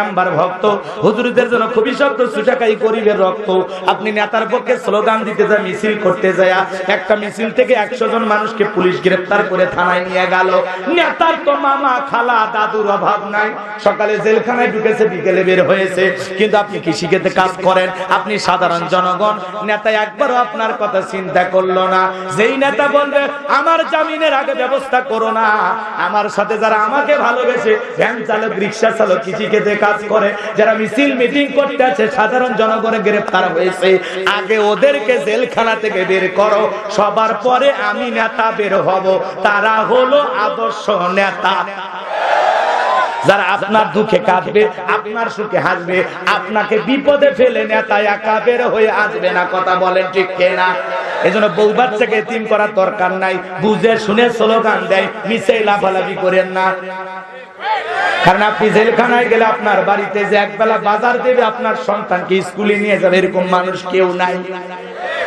Number ভক্ত। আপনি নেতার পক্ষে কাজ করেন, আপনি সাধারণ জনগণ। নেতা একবারও আপনার কথা চিন্তা করল না। যেই নেতা বলবে, আমার জামিনের আগে ব্যবস্থা করো না। আমার সাথে যারা আমাকে ভালোবেসে, ভ্যান চালক, রিক্সা চালক, কৃষিক্ষেত্রে কাজ করে, যারা মিছিল মিটিং করতে আছে, সাধারণ জনগণের গ্রেফতার হয়েছে। আগে ওদেরকে জেলখানা থেকে বের করো, সবার পরে আমি নেতা বের হব। তারা হলো আদর্শ নেতা। যারা আপনার দুঃখে কাঁদবে, আপনার সুখে হাসবে, আপনাকে বিপদে ফেলে নেতা একা বের হয়ে আসবে না, কথা বলেন ঠিক কেনা? এজন্য বউ বাচ্চাকে তিন করার দরকার নাই। বুঝে শুনে স্লোগান দেয় মিশে লাফালাফি করেন না। কারণ আপনি জেলখানায় গেলে আপনার বাড়িতে যে একবেলা বাজার দেবে, আপনার সন্তানকে স্কুলে নিয়ে যাবে, এরকম মানুষ কেউ নাই।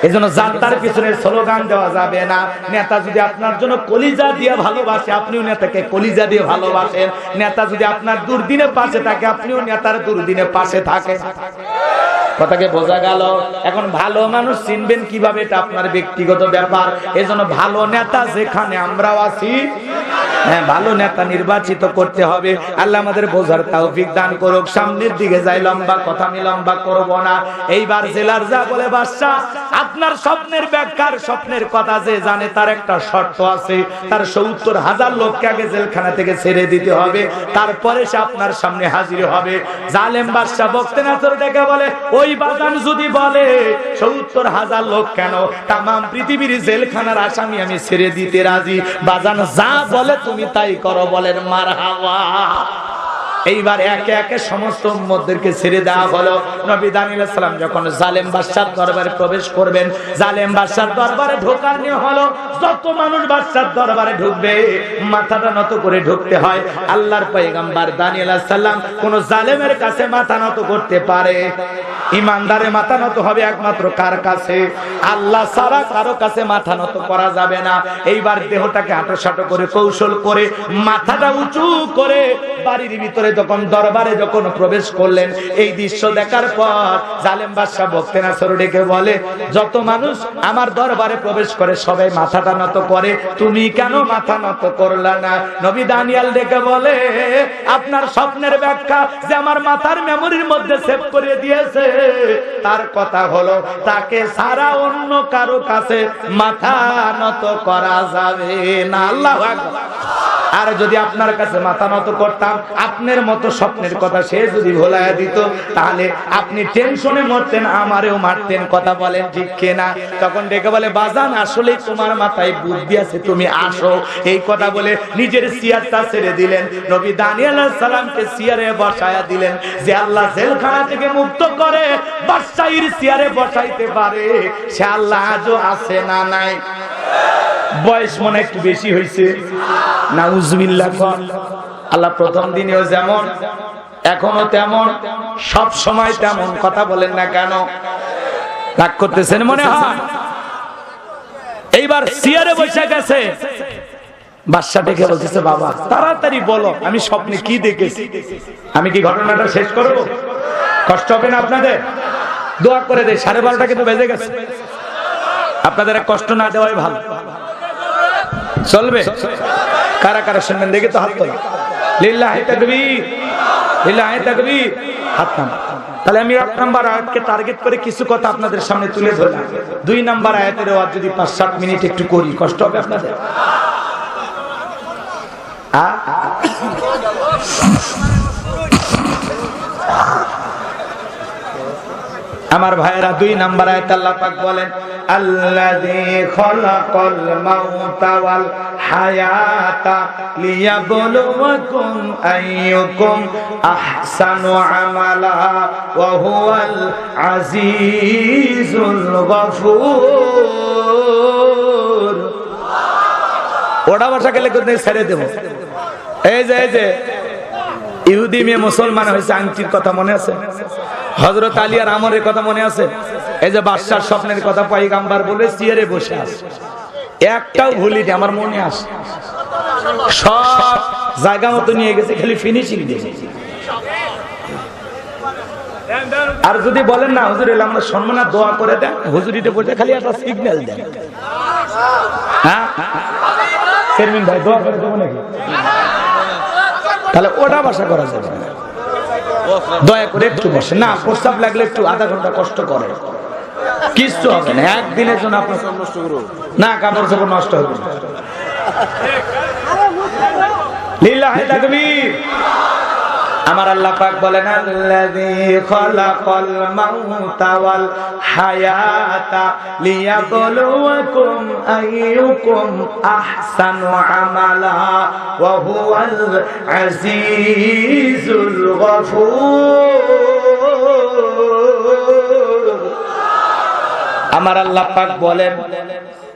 এজন্য যাত্রার পিছনে স্লোগান দেওয়া যাবে না। নেতা যদি আপনার জন্য কলিজা দিয়ে ভালোবাসে, আপনিও নেতাকে কলিজা দিয়ে ভালোবাসেন। নেতা যদি আপনার দুর্দিনে পাশে থাকে, আপনিও নেতার দুর্দিনে পাশে থাকে কথাকে বোঝা গেল। এখন ভালো মানুষ চিনবেন কীভাবে এটা আপনার ব্যক্তিগত ব্যাপার। এজন্য ভালো নেতা যেখানে আমরাও আছি। হ্যাঁ ভালো নেতা নির্বাচিত করতে হবে। আল্লাহ আমাদের বোঝার তৌফিক দান করুক। সামনের দিকে যাই, লম্বা কথা আমি লম্বা করব না। এইবার জেলার যা বলে বাদশা আপনার স্বপ্নের ব্যাখ্যার স্বপ্নের কথা যে জানে, তার একটা শর্ত আছে। তার সত্তর হাজার লোককে আগে জেলখানা থেকে ছেড়ে দিতে হবে। তারপরে সে আপনার সামনে হাজির হবে। জালেম বাদশা বক্তে নাচর ডেকে বলে, ওই বাগান যদি বলে, সত্তর হাজার লোক কেন? তাম পৃথিবীর জেলখানার আসামি আমি ছেড়ে দিতে রাজি। বাজান যা বলে তুমি তাই করো বলেন মার হাওয়া এইবার একে একে সমস্ত উম্মতদেরকে ছেড়ে দেওয়া হলো। নবী দানিল সালাম যখন জালেম বাদশার দরবারে প্রবেশ করবেন, জালেম বাদশার দরবারে ঢোকার নিয়ম হলো, যত মানুষ বাদশার দরবারে ঢুকবে, মাথাটা নত করে ঢুকতে হয়। আল্লাহর পয়গাম্বার দানিয়েল সাল্লাম কোন জালেমের কাছে মাথা নত করতে পারে। ইমানদারে মাথা নত হবে একমাত্র কার কাছে? আল্লাহ সারা কারও কাছে মাথা নত করা যাবে না। এইবার দেহটাকে হাঁটো করে, কৌশল করে, মাথাটা উঁচু করে বাড়ির ভিতরে যখন দরবারে যখন প্রবেশ করলেন, এই দৃশ্য দেখার পর জালেম বাদশাহ বক্তে নাসর ডেকে বলে, যত মানুষ আমার দরবারে প্রবেশ করে, সবাই মাথাটা নত করে, তুমি কেন মাথা নত করলা না নবী দানিয়াল ডেকে বলে, আপনার স্বপ্নের ব্যাখ্যা যে আমার মাথার মেমোরির মধ্যে সেভ করে দিয়েছে, তার কথা হলো, তাকে সারা অন্য কারও কাছে মাথা নত করা যাবে না আল্লাহ। আর যদি আপনার কাছে মাথা নত করতাম, আপনার মতো স্বপ্নের কথা সে যদি ভোলায় দিত, তাহলে আপনি টেনশনে মরতেন, আমারেও মারতেন, কথা বলেন ঠিক কেনা? তখন ডেকে বলে, বাজান আসলে তোমার মাথায় বুদ্ধি আছে, তুমি আসো। এই কথা বলে নিজের সিয়ারটা ছেড়ে দিলেন। নবী দানিয়াল সালামকে সিয়ারে বসায়া দিলেন যে আল্লাহ জেলখানা থেকে মুক্ত করে বাদশাহীর সিয়ারে বসাইতে পারে। সে আল্লাহ আজও আছে না নাই? বয়স মনে একটু বেশি হয়েছে। নাউজবিল্লাহ কর। আল্লাহ প্রথম দিনেও যেমন, এখনও তেমন, সব সময় তেমন কথা বলেন না কেন? রাগ করতেছেন মনে হয়? এইবার সিয়ারে বসে গেছে। বাদশা ডেকে বলতেছে, বাবা, তাড়াতাড়ি বলো, আমি স্বপ্নে কি দেখেছি? আমি কি ঘটনাটা শেষ করব? কষ্ট হবে না আপনাদের? দোয়া করে দেয়, সাড়ে বারোটা কিন্তু বেজে গেছে। আপনাদের কষ্ট না দেওয়াই ভালো। চলবে। কারা কারা শুনবেন, দেখে তো হাত হাত নাম তাহলে আমি এক নাম্বার আয়াতকে টার্গেট করে কিছু কথা আপনাদের সামনে তুলে ধরলাম। দুই নাম্বার আয়াতের ওয়াজ যদি পাঁচ, সাত মিনিট একটু করি, কষ্ট হবে আপনাদের? আমার ভাইয়েরা, দুই নাম্বার আয়াত আল্লাহ পাক বলেন মাউতা ওয়াল হায়াতা লিয়াবলুয়াকুম আইয়ুকুম আহসানু আমালা ওয়া হুয়াল আজিজুল গফুর। ওটা ভাষা গেলে কিন্তু ছেড়ে দেব। এই যে এই যে, ইহুদি মেয়ে মুসলমান হয়েছে, আংটির কথা মনে আছে? হজরত আলী আর আমরের কথা মনে আছে? এই যে বাদশার স্বপ্নের কথা পাইগাম্বার বলে চেয়ারে বসে আছে। একটাও ভুলিনি আমার মনে আসে সব জায়গা মতো নিয়ে গেছে, খালি ফিনিশিং দিয়ে। আর যদি বলেন না, হুজুর এলে আমরা সম্মানের দোয়া করে দেন হুজুরিতে বসে খালি একটা সিগন্যাল দেন। হ্যাঁ? চেয়ারম্যান ভাই, দোয়া করে দেবো নাকি? তাহলে ওটা বাসা করা যাবে না। দয়া করে একটু বসে না, প্রস্তাব লাগলে একটু আধা ঘণ্টা কষ্ট করে। কিচ্ছু হবে না। একদিনের জন্য আপনার না, কাপড় চাপড় নষ্ট হবে আমার আল্লাহ পাক বলেন, আল্লাযী খালাকাল আমার আল্লাহ পাক বলেন,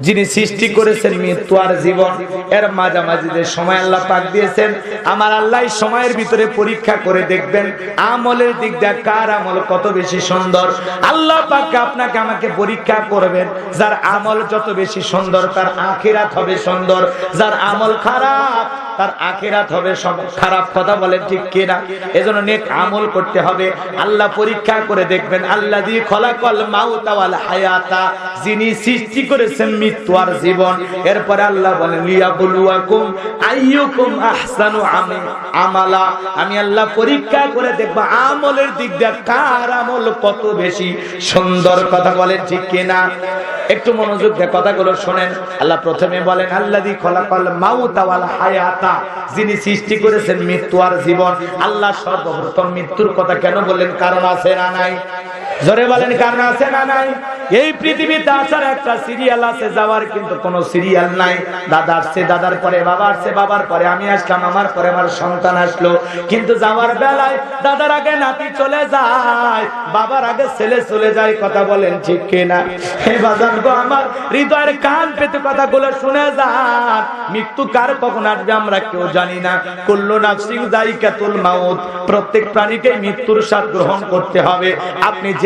যিনি সৃষ্টি করেছেন মৃত্যু আর জীবন, এর মাঝামাঝি যে সময় আল্লাহ পাক দিয়েছেন, আমার আল্লাহ সময়ের ভিতরে পরীক্ষা করে দেখবেন, আমলের দিক দিয়ে কার আমল কত বেশি সুন্দর। আল্লাহ পাক আপনাকে আমাকে পরীক্ষা করবেন, যার আমল যত বেশি সুন্দর, তার আখিরাত হবে সুন্দর। যার আমল খারাপ তার আখিরাত হবে সব- খারাপ কথা বলেন ঠিক কিনা? এজন্য নেক আমল করতে হবে। আল্লাহ পরীক্ষা করে দেখবেন আল্লাহ দিয়ে খলাকল মাউতা ওয়াল হায়াতা, যিনি সৃষ্টি করেছেন মৃত্যু আর জীবন। এরপরে আল্লাহ বলেন, লিয়াবলুয়াকুম আইয়ুকুম আহসানু আম- আমালা। আমি আল্লাহ পরীক্ষা করে দেখব, আমলের দিক দিয়ে কার আমল কত বেশি সুন্দর কথা বলেন ঠিক কিনা? একটু মনোযোগ দিয়ে কথাগুলো শোনেন। আল্লাহ প্রথমে বলেন, আল্লাযী খলাকাল মাউতা ওয়াল হায়াতা যিনি সৃষ্টি করেছেন মৃত্যু আর জীবন, আল্লাহ সর্বপ্রথম মৃত্যুর কথা কেন বললেন? কারণ আছে না নাই? জোরে বলেন, কারণ আছে না নাই? এই পৃথিবীতে আসার একটা সিরিয়াল আছে, যাওয়ার কিন্তু কোনো সিরিয়াল নাই। দাদা আসছে, দাদার পরে, বাবা আসছে, বাবার পরে, আমি আসলাম, আমার পরে আমার সন্তান আসলো। কিন্তু যাওয়ার বেলায় দাদার আগে নাতি চলে যায়, বাবার আগে ছেলে চলে যায়, কথা বলেন ঠিক কিনা? হে বাজান গো আমার, হৃদয়ের কান পেতে কথাগুলো শুনে যান। মৃত্যু কার, কখন আসবে আমরা কেউ জানি না। কুল্লু নাফসিং যায়িকাতুল মাউত, প্রত্যেক প্রাণীকে মৃত্যুর স্বাদ গ্রহণ করতে হবে। আপনি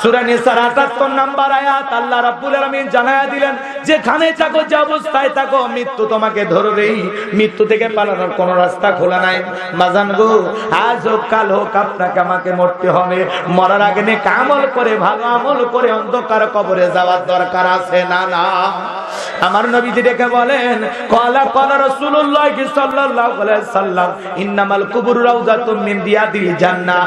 সূরা নিসার 78 নাম্বার আয়াত আল্লাহ রাব্বুল আলামিন জানায়া দিলেন, যেখানে থাকো, যে অবস্থায় থাকো, মৃত্যু তোমাকে ধরবেই। মৃত্যু থেকে পালানোর কোনো রাস্তা খোলা নাই। মাজান গো, আজ হোক, কাল হোক, আপনাকে আমাকে মরতে হবে। মরার আগে নেক আমল করে, ভালো আমল করে অন্ধকার কবরে যাওয়ার দরকার আছে না না? আমার নবীজি ডেকে বলেন, কলা কলা রাসূলুল্লাহ সাল্লাল্লাহু আলাইহি সাল্লাম, ইন্নামাল কুবুর রাউজাতুম মিন দিয়াদিল জান্নাহ।